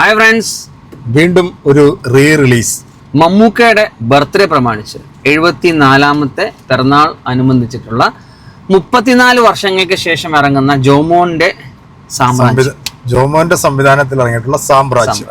Hi friends വീണ്ടും ഒരു re release മമ്മൂക്കയുടെ ബർത്ത്ഡേ പ്രമാണിച്ച് എഴുപത്തി നാലാമത്തെ പിറന്നാൾ അനുബന്ധിച്ചിട്ടുള്ള മുപ്പത്തിനാല് വർഷങ്ങൾക്ക് ശേഷം ഇറങ്ങുന്ന ജോമോന്റെ സാമ്രാജ്യം. ജോമോന്റെ സംവിധാനത്തിൽ ഇറങ്ങിയിട്ടുള്ള സാമ്രാജ്യം.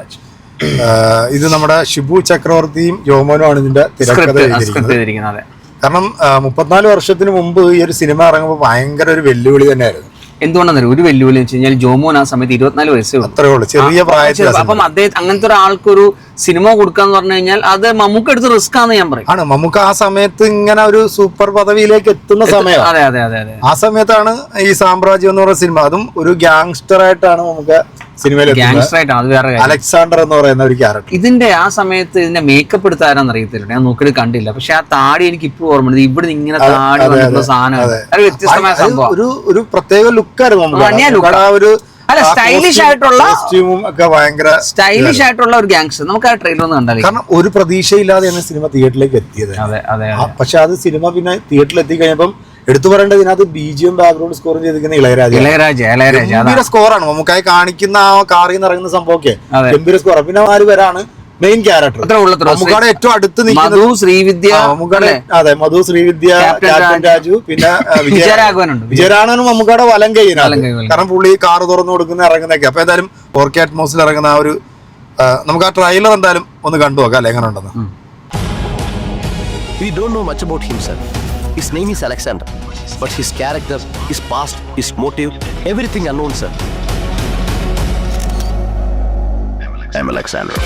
ഇത് നമ്മുടെ ഷിബു ചക്രവർത്തിയും ജോമോനും ആണ് ഇതിന്റെ തിരക്കഥ എഴുതിയിരിക്കുന്നത്. കാരണം മുപ്പത്തിനാല് വർഷത്തിന് മുമ്പ് ഈ ഒരു സിനിമ ഇറങ്ങുമ്പോൾ ഭയങ്കര ഒരു വെല്ലുവിളി തന്നെയായിരുന്നു. എന്തുകൊണ്ടാണെന്ന് ഒരു വെല്ലുവിളി വെച്ച് കഴിഞ്ഞാൽ ജോമോൻ ആ സമയത്ത് ഇരുപത്തിനാല് വയസ്സേ ഉള്ളൂ. അത്രേ ഉള്ളൂ. ചെറിയ പ്രായത്തിൽ. അപ്പം അദ്ദേഹം അങ്ങനത്തെ ഒരാൾക്കൊരു സിനിമ കൊടുക്കാന്ന് പറഞ്ഞു കഴിഞ്ഞാൽ അത് മമ്മൂക്ക എടുത്ത് റിസ്ക് ആണെന്ന് ഞാൻ പറയും. ആണ് മമ്മൂക്ക ആ സമയത്ത് ഇങ്ങനെ ഒരു സൂപ്പർ പദവിയിലേക്ക് എത്തുന്ന സമയം. അതെ അതെ അതെ അതെ. ആ സമയത്താണ് ഈ സാമ്രാജ്യം എന്ന് പറയുന്ന സിനിമ. അതും ഒരു ഗ്യാങ്സ്റ്റർ ആയിട്ടാണ് നമുക്ക് സിനിമയിൽ എത്തുന്നത് ഗ്യാങ്സ്റ്റർ ആയിട്ടാണ് അത് വേറെ കാര്യം. അലക്സാണ്ടർ എന്ന് പറയുന്ന ഒരു ക്യാരക്ടർ ഇതിന്റെ ആ സമയത്ത് ഇതിന്റെ മേക്കപ്പ് എടുത്ത ആരാന്ന് അറിയത്തില്ല. ഞാൻ നോക്കിയിട്ട് കണ്ടില്ല. പക്ഷെ ആ താടി എനിക്ക് ഇപ്പൊ ഓർമ്മയുണ്ട്. ഇവിടെ ഇങ്ങനെ താടി സാധനം വ്യത്യസ്തമായ സംഭവം ഒരു ഒരു പ്രത്യേക ലുക്കായിരുന്നു നമുക്ക് ആ ഒരു അല്ല, സ്റ്റൈലിഷ് ആയിട്ടുള്ള- ഒക്കെ ഭയങ്കര സ്റ്റൈലിഷ് ആയിട്ടുള്ള ഒരു ഗാങ്സ്റ്റർ നമുക്ക് ആ ട്രെയിലർ ഒന്ന് കണ്ടാലേ. കാരണം ഒരു പ്രതീക്ഷയില്ലാതെയാണ് സിനിമ തിയേറ്ററിലേക്ക് എത്തിയത്. അതെ അതെ പക്ഷെ അത് സിനിമ പിന്നെ തിയേറ്ററിൽ എത്തി കഴിഞ്ഞപ്പം എടുത്തു പറയേണ്ടത് ഇതിനകത്ത് ബി ജി എം ബാക്ക്ഗ്രൗണ്ട് സ്കോറും ചെയ്തിരിക്കുന്ന ഇളയരാജ. ഇളയരാജ ഇളയരാജ സ്കോറാണ് നമുക്കായി കാണിക്കുന്ന ആ കാറിന്ന് നിന്ന് ഇറങ്ങുന്ന സംഭവമൊക്കെ. ഗംഭീര സ്കോർ പിന്നെ ആര് പേരാണ് മെയിൻ ക്യാരക്ടർ നമുക്കവിടെ ഏറ്റവും അടുത്ത് മധു ശ്രീവിദ്യ ആ, അതെ മധു ശ്രീവിദ്യ ക്യാപ്റ്റൻ രാജു. പിന്നെ വിജയരാഘവനുണ്ട് വിജയരാഘവനും മമ്മൂക്കാടെ വലം കൈ, വലം കാരണം പുള്ളി കാർ തുറന്നു കൊടുക്കുന്ന ഇറങ്ങുന്നൊക്കെ അപ്പൊ എന്തായാലും ഓർക്കെ അറ്റ്മോസിൽ ഇറങ്ങുന്ന ആ ഒരു നമുക്ക് ആ ട്രെയിലർ എന്തായാലും ഒന്ന് കണ്ടു നോക്കാം അല്ലെ? എങ്ങനെ ഉണ്ടെന്ന്. We don't know much about him, sir. His name is Alexander, but his character, his past, his motive, everything unknown, sir. I'm Alexander.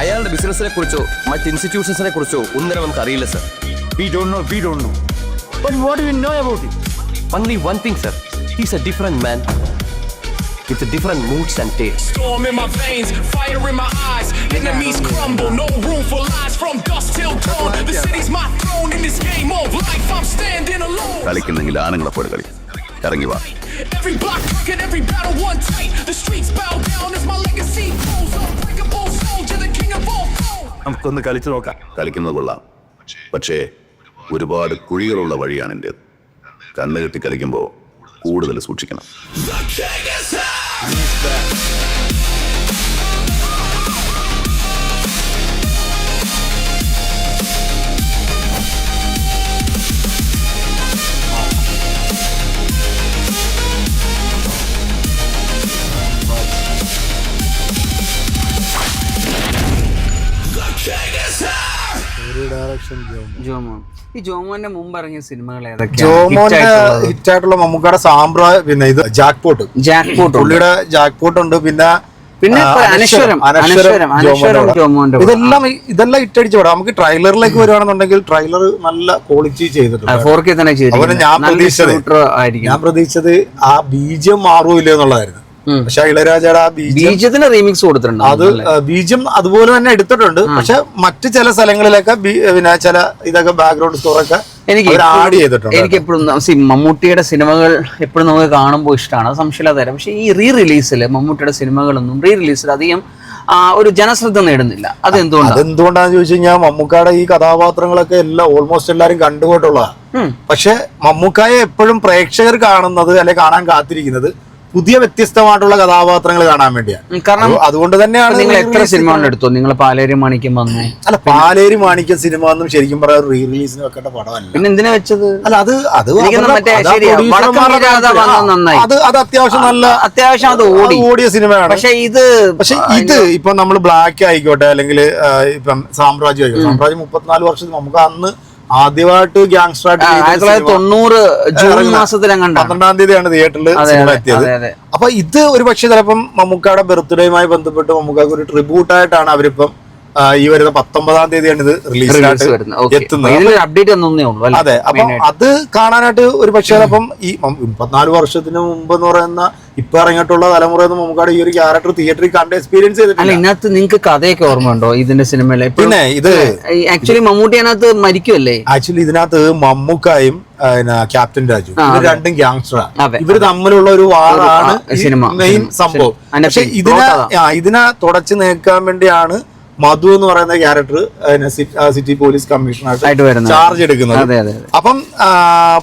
അയാളുടെ ബിസിനസിനെ കുറിച്ചോ മറ്റ് ഇൻസ്റ്റിറ്റ്യൂഷൻസിനെ കുറിച്ചോ ഒന്നിനും നമുക്ക് അറിയില്ല sir We don't know, we don't know. But what do we know about him? Only one thing, sir. He's a different man with a different moods and tastes. Storm in my veins, fire in my eyes. Enemies crumble, no room for lies. From dusk till dawn, the city's my throne in this game of life. I'm standing alone. കളിക്കുന്നെങ്കിൽ ആണുങ്ങളെ പോലെ കളി ഇറങ്ങി വാ Every block and every battle won tight. The streets bow down as my legacy grows. Unbreakable soldier, the king of all thrones. നമുക്കൊന്ന് കളിച്ചു നോക്കാം കളിക്കുന്നത് കൊള്ളാം പക്ഷേ ഒരുപാട് കുഴികളുള്ള വഴിയാണ് എന്റേത് കണ്ണ് കെട്ടി കളിക്കുമ്പോൾ കൂടുതൽ സൂക്ഷിക്കണം here! ജോമോൻ. ഈ ജോമോന്റെ മുമ്പ് ഇറങ്ങിയ സിനിമകൾ ഏതൊക്കെയാണ്? ജോമോന്റെ ഹിറ്റ് മമ്മൂക്കാടെ സാമ്രാ പിന്നെ ഇത് ജാക്ക് പോട്ട് ജാക്ക് പോട്ട് പുള്ളിയുടെ ജാക്ക് പോട്ട് ഉണ്ട് പിന്നെ പിന്നെ. ഇതെല്ലാം ഇതെല്ലാം ഇട്ടടിച്ചു വിടാം നമുക്ക് ട്രെയിലറിലേക്ക് വരുവാണെന്നുണ്ടെങ്കിൽ ട്രെയിലർ നല്ല ക്വാളിറ്റി ചെയ്തിട്ടുണ്ട്. ഞാൻ പ്രതീക്ഷിച്ചത് ഞാൻ പ്രതീക്ഷിച്ചത് ആ ബീജം മാറൂല എന്നുള്ളതായിരുന്നു. പക്ഷെ ഇളയരാജയുടെ ആ ബീജം ബീജത്തിന് റീമിക്സ് കൊടുത്തിട്ടുണ്ട്. അത് ബീജം അതുപോലെ തന്നെ എടുത്തിട്ടുണ്ട്. പക്ഷെ മറ്റു ചില സ്ഥലങ്ങളിലൊക്കെ പിന്നെ ചില ഇതൊക്കെ ബാക്ക്ഗ്രൗണ്ട് സ്കോറൊക്കെ എനിക്ക് ആഡ് ചെയ്തിട്ടുണ്ട് എനിക്ക് എപ്പോഴും മമ്മൂട്ടിയുടെ സിനിമകൾ എപ്പോഴും നമുക്ക് കാണുമ്പോൾ ഇഷ്ടമാണ്. സംശയമില്ലാതെ പക്ഷേ ഈ റീ റിലീസിൽ മമ്മൂട്ടിയുടെ സിനിമകളൊന്നും റീ റിലീസിൽ അധികം ഒരു ജനശ്രദ്ധ നേടുന്നില്ല. അത് എന്തുകൊണ്ടാണ് എന്തുകൊണ്ടാന്ന് ചോദിച്ചു കഴിഞ്ഞാൽ മമ്മൂക്കാടെ ഈ കഥാപാത്രങ്ങളൊക്കെ എല്ലാം ഓൾമോസ്റ്റ് എല്ലാരും കണ്ടുപോയിട്ടുള്ളതാണ് പക്ഷെ മമ്മൂക്കായെ എപ്പോഴും പ്രേക്ഷകർ കാണുന്നത് അല്ലെ കാണാൻ കാത്തിരിക്കുന്നത് പുതിയ വ്യത്യസ്തമായിട്ടുള്ള കഥാപാത്രങ്ങൾ കാണാൻ വേണ്ടിയാണ്. കാരണം അത് അതുകൊണ്ട് തന്നെയാണ് നിങ്ങൾ എത്ര സിനിമ എടുത്തു നിങ്ങൾ പാലേരി മാണിക്യം വന്നു. അല്ല പാലേരി മാണിക്യം സിനിമ എന്നും ശരിക്കും പറയാൻ റീ റിലീസിന് വെക്കേണ്ട പടമല്ല. പിന്നെ എന്തിനാ വെച്ചത്? അല്ല അത് അത്. അത് അത് അത്യാവശ്യം നല്ല അത്യാവശ്യം അത് ഓടി. ഓടിയ സിനിമയാണ്. പക്ഷെ ഇത് പക്ഷെ ഇത് ഇപ്പൊ നമ്മൾ ബ്ലാക്ക് ആയിക്കോട്ടെ അല്ലെങ്കിൽ ഇപ്പം സാമ്രാജ്യം ആയിക്കോട്ടെ. സാമ്രാജ്യം മുപ്പത്തിനാല് വർഷം നമുക്ക് അന്ന് ആദ്യമായിട്ട് ഗ്യാങ്സ്റ്റർ ആയിരത്തി തൊള്ളായിരത്തി സിനിമ തൊണ്ണൂറ് ജൂൺ ഇറങ്ങുന്ന പന്ത്രണ്ടാം തീയതിയാണ് തിയേറ്ററിൽ സിനിമ എത്തിയത്. അപ്പൊ ഇത് ഒരു പക്ഷേ ചിലപ്പം മമ്മൂക്കയുടെ ബർത്ത്ഡേയുമായി ബന്ധപ്പെട്ട് മമ്മൂക്കാക്ക് ഒരു ട്രിബ്യൂട്ട് ആയിട്ടാണ് അവരിപ്പം ഈ വരുന്ന പത്തൊമ്പതാം തീയതിയാണ് ഇത് റിലീസ് എത്തുന്നത്. അപ്ഡേറ്റ്? അതെ. അപ്പൊ അത് കാണാനായിട്ട് ഒരു പക്ഷേ അപ്പം ഈ മുപ്പത്തിനാല് വർഷത്തിന് മുമ്പ് എന്ന് പറയുന്ന ഇപ്പൊ ഇറങ്ങിയിട്ടുള്ള തലമുറ നമുക്ക് ഈ ഒരു ക്യാരക്ടർ തിയേറ്ററിൽ കണ്ട് എക്സ്പീരിയൻസ് ചെയ്തിട്ടില്ല. ഇതിനകത്ത് നിങ്ങൾക്ക് കഥയൊക്കെ ഓർമ്മയുണ്ടോ ഇതിന്റെ സിനിമയിലെ പിന്നെ ഇത് ആക്ച്വലി മമ്മൂട്ടി അതിനകത്ത് മരിക്കുമല്ലേ ആക്ച്വലി ഇതിനകത്ത് മമ്മൂക്കായും ക്യാപ്റ്റൻ രാജു ഇവർ. രണ്ടും ഗ്യാങ്സ്റ്ററാണ് ഇവർ തമ്മിലുള്ള ഒരു വാറാണ് മെയിൻ സംഭവം. പക്ഷെ ഇതിനെ ഇതിനെ തുടച്ചു നീക്കാൻ വേണ്ടിയാണ് മധു എന്ന് പറയുന്ന ക്യാരക്ടർ സിറ്റി പോലീസ് കമ്മീഷണറായിട്ട് ചാർജ് എടുക്കുന്നത്. അപ്പം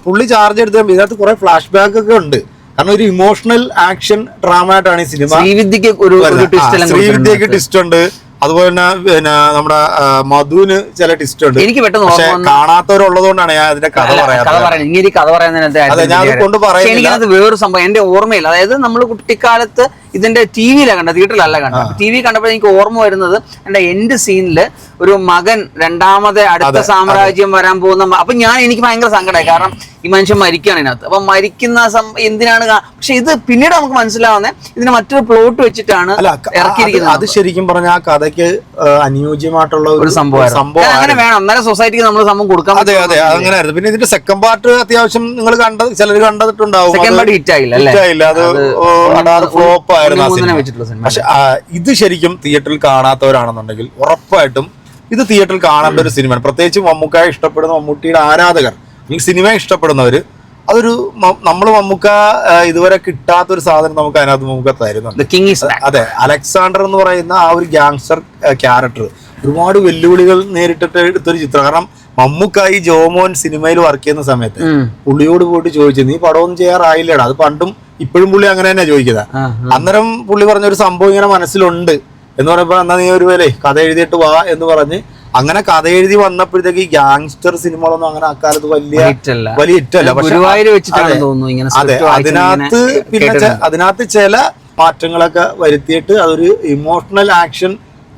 പുള്ളി ചാർജ് എടുത്ത ഇതിനകത്ത് കുറെ ഫ്ലാഷ് ബാക്ക് ഒക്കെ ഉണ്ട്. കാരണം ഒരു ഇമോഷണൽ ആക്ഷൻ ഡ്രാമ ആയിട്ടാണ് ഈ സിനിമ ശ്രീവിദ്യക്ക് ഒരു ശ്രീവിദ്യക്ക് ട്വിസ്റ്റ് ഉണ്ട്. അതുപോലെ തന്നെ പിന്നെ നമ്മുടെ മധുവിന് ചില ട്വിസ്റ്റ് ഉണ്ട്. എനിക്ക് പെട്ടെന്ന് പക്ഷെ കാണാത്തവരുള്ളതുകൊണ്ടാണ് ഞാൻ അതിന്റെ കഥ പറയാം കഥ പറയാൻ ഇങ്ങനെ കഥ പറയുന്നതിനകത്ത് അതെ, ഞാൻ കൊണ്ട് പറയാം. എനിക്കത് വേറൊരു സംഭവം. എന്റെ ഓർമ്മയില്ല. അതായത് നമ്മൾ കുട്ടിക്കാലത്ത് ഇതിന്റെ ടി വിയിലാണ് കണ്ടത് തിയേറ്ററിലല്ല കണ്ടത്. ടി വി കണ്ടപ്പോൾ എനിക്ക് ഓർമ്മ വരുന്നത് എന്റെ എൻഡ് സീനിൽ ഒരു മകൻ രണ്ടാമത് അടുത്ത സാമ്രാജ്യം വരാൻ പോകുന്ന അപ്പൊ ഞാൻ എനിക്ക് ഭയങ്കര സങ്കടമായി കാരണം ഈ മനുഷ്യൻ മരിക്കുകയാണ് ഇതിനകത്ത്. അപ്പൊ മരിക്കുന്ന എന്തിനാണ് പക്ഷെ ഇത് പിന്നീട് നമുക്ക് മനസ്സിലാവുന്നത് ഇതിന് മറ്റൊരു പ്ലോട്ട് വെച്ചിട്ടാണ് ഇറക്കിയിരിക്കുന്നത്. അത് ശരിക്കും പറഞ്ഞ ആ കഥയ്ക്ക് അനുയോജ്യമായിട്ടുള്ള ഒരു സംഭവം സംഭവം അങ്ങനെ വേണം. അന്നേരം സൊസൈറ്റിക്ക് നമ്മൾ സംഭവം കൊടുക്കാൻ അതെ അതെ. അങ്ങനെയായിരുന്നു. പിന്നെ ഇതിന്റെ സെക്കൻഡ് പാർട്ട് അത്യാവശ്യം നിങ്ങൾ കണ്ടത് ചിലർ കണ്ടിട്ടുണ്ടാവും സെക്കൻഡ് പാർട്ട് ഹിറ്റ് ആയില്ല ഹിറ്റ് ആയില്ല. അത് അത് ഫ്ലോപ്പ് സിനിമ സിനിമ പക്ഷെ ഇത് ശരിക്കും തിയേറ്ററിൽ കാണാത്തവരാണെന്നുണ്ടെങ്കിൽ ഉറപ്പായിട്ടും ഇത് തിയേറ്ററിൽ കാണേണ്ട ഒരു സിനിമയാണ് പ്രത്യേകിച്ച് മമ്മൂക്ക ഇഷ്ടപ്പെടുന്ന മമ്മൂട്ടിയുടെ ആരാധകർ അല്ലെങ്കിൽ സിനിമ ഇഷ്ടപ്പെടുന്നവർ അതൊരു നമ്മൾ മമ്മൂക്ക ഇതുവരെ കിട്ടാത്ത ഒരു സാധനം നമുക്ക് അതിനകത്ത് മമ്മൂക്ക തരുന്നുണ്ട്. അതെ അലക്സാണ്ടർ എന്ന് പറയുന്ന ആ ഒരു ഗ്യാങ്സ്റ്റർ ക്യാരക്ടർ ഒരുപാട് വെല്ലുവിളികൾ നേരിട്ടിട്ട് എടുത്തൊരു ചിത്രം. കാരണം മമ്മൂക്ക ഈ ജോമോൻ സിനിമയിൽ വർക്ക് ചെയ്യുന്ന സമയത്ത് പുള്ളിയോട് പോയിട്ട് ചോദിച്ചു നീ പടമൊന്നും ചെയ്യാറായില്ലടാ? അത് പണ്ടും ഇപ്പോഴും പുള്ളി അങ്ങനെ തന്നെ ചോദിക്കുന്നത്. അന്നേരം പുള്ളി പറഞ്ഞ ഒരു സംഭവം ഇങ്ങനെ മനസ്സിലുണ്ട് എന്ന് പറയുമ്പോൾ എന്നാ നീ ഒരു വേലേ കഥ എഴുതിയിട്ട് വാ എന്ന് പറഞ്ഞ് അങ്ങനെ കഥ എഴുതി വന്നപ്പോഴത്തേക്ക് ഈ ഗ്യാങ്സ്റ്റർ സിനിമകളൊന്നും അങ്ങനെ അക്കാലത്ത് വലിയ. വലിയ ഹിറ്റല്ല. പക്ഷെ അതെ. അതിനകത്ത് പിന്നെ. അതിനകത്ത് ചില മാറ്റങ്ങളൊക്കെ വരുത്തിയിട്ട് അതൊരു ഇമോഷണൽ ആക്ഷൻ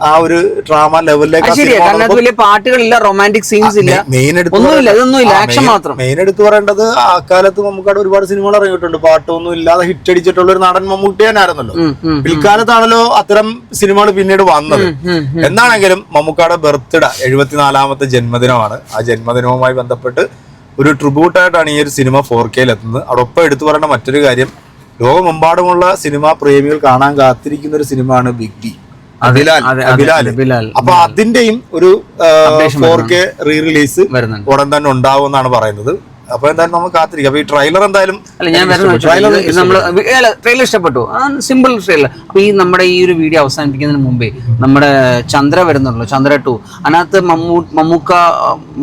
ആ ഒരു ഡ്രാമ ലെവലിലേക്ക് പാട്ടുകളില്ല റൊമാന്റിക് സീൻസ് ഇല്ല. മെയിൻ എടുത്ത് മെയിൻ എടുത്ത് പറയേണ്ടത് ആ കാലത്ത് മമ്മൂക്കാട് ഒരുപാട് സിനിമകൾ ഇറങ്ങിയിട്ടുണ്ട്. പാട്ടൊന്നും ഇല്ലാതെ ഹിറ്റ് അടിച്ചിട്ടുള്ള ഒരു നടൻ മമ്മൂട്ടി തന്നെയായിരുന്നല്ലോ. പിൽക്കാലത്താണല്ലോ അത്തരം സിനിമകൾ പിന്നീട് വന്നത്. എന്നാണെങ്കിലും മമ്മൂക്കാടെ ബർത്ത്ഡേ എഴുപത്തിനാലാമത്തെ ജന്മദിനമാണ്. ആ ജന്മദിനവുമായി ബന്ധപ്പെട്ട് ഒരു ട്രിബ്യൂട്ടായിട്ടാണ് ഈ ഒരു സിനിമ ഫോർ കെയിൽ എത്തുന്നത് അതൊപ്പം എടുത്തു പറയേണ്ട മറ്റൊരു കാര്യം ലോകമെമ്പാടുമുള്ള സിനിമാ പ്രേമികൾ കാണാൻ കാത്തിരിക്കുന്ന ഒരു സിനിമയാണ് ബിഗ് ബി ബിലാൽ ബിലാൽ. അപ്പൊ അതിന്റെയും ഒരു ഫോർ കെ റീ റിലീസ്. ഉടൻ തന്നെ ഉണ്ടാവും എന്നാണ് പറയുന്നത്. അപ്പൊ എന്തായാലും നമ്മൾ കാത്തിരിക്കാം. അപ്പൊ ഈ ട്രെയിലർ എന്തായാലും അല്ല ഞാൻ. നമ്മൾ ട്രെയിലർ ഇഷ്ടപ്പെട്ടു. സിമ്പിൾ ട്രെയിലർ അപ്പൊ ഈ നമ്മുടെ ഈ ഒരു വീഡിയോ അവസാനിപ്പിക്കുന്നതിന് മുമ്പേ നമ്മുടെ ചന്ദ്ര വരുന്നുള്ളൂ ചന്ദ്ര ടു. അതിനകത്ത് മമ്മൂ മമ്മൂക്ക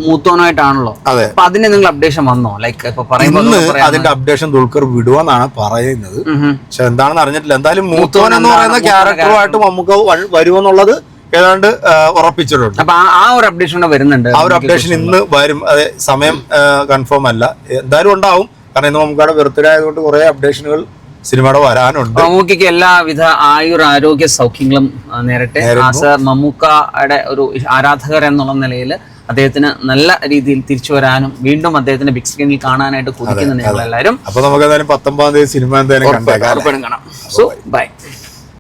മൂത്തോനായിട്ടാണല്ലോ. അതെ. അപ്പൊ അതിന് നിങ്ങൾ അപ്ഡേഷൻ വന്നോ? ലൈക്ക് ഇപ്പൊ. അതിന്റെ അപ്ഡേഷൻ ദുൽഖർ വിടുവെന്നാണ് പറയുന്നത്. പക്ഷെ എന്താണെന്ന് അറിഞ്ഞിട്ടില്ല. എന്തായാലും മൂത്തോൻ എന്ന് പറയുന്ന ക്യാരക്ടറുമായിട്ട് മമ്മൂക്ക വരുമെന്നുള്ളത് ഏതാണ്ട് ഉറപ്പിച്ചിട്ടുണ്ട്. അപ്പൊ ആ- ഒരു അപ്ഡേഷൻ വരുന്നുണ്ട്. ആ ഒരു അപ്ഡേഷൻ ഇന്ന് വരും. അതെ സമയം കൺഫേം അല്ല. എന്തായാലും ഉണ്ടാവും. കാരണം ഇന്ന് നമുക്കവിടെ ബർത്ത്ഡേ ആയതുകൊണ്ട് കുറെ അപ്ഡേഷനുകൾ സിനിമയുടെ വരാനുണ്ട്. മമ്മൂക്കയ്ക്ക് എല്ലാവിധ ആയുർ ആരോഗ്യ സൗഖ്യങ്ങളും നേരട്ടെ. മമ്മൂക്കയുടെ ഒരു ആരാധകർ എന്നുള്ള നിലയിൽ അദ്ദേഹത്തിന് നല്ല രീതിയിൽ തിരിച്ചു വരാനും വീണ്ടും അദ്ദേഹത്തിന്റെ ബിഗ് സ്ക്രീനിൽ കാണാനായിട്ട് കൊതിക്കുന്നുണ്ട് ഞങ്ങൾ എല്ലാവരും അപ്പൊ നമുക്ക് എന്തായാലും പത്തൊമ്പതാം തീയതി സിനിമ എന്തായാലും? കാണാം. So by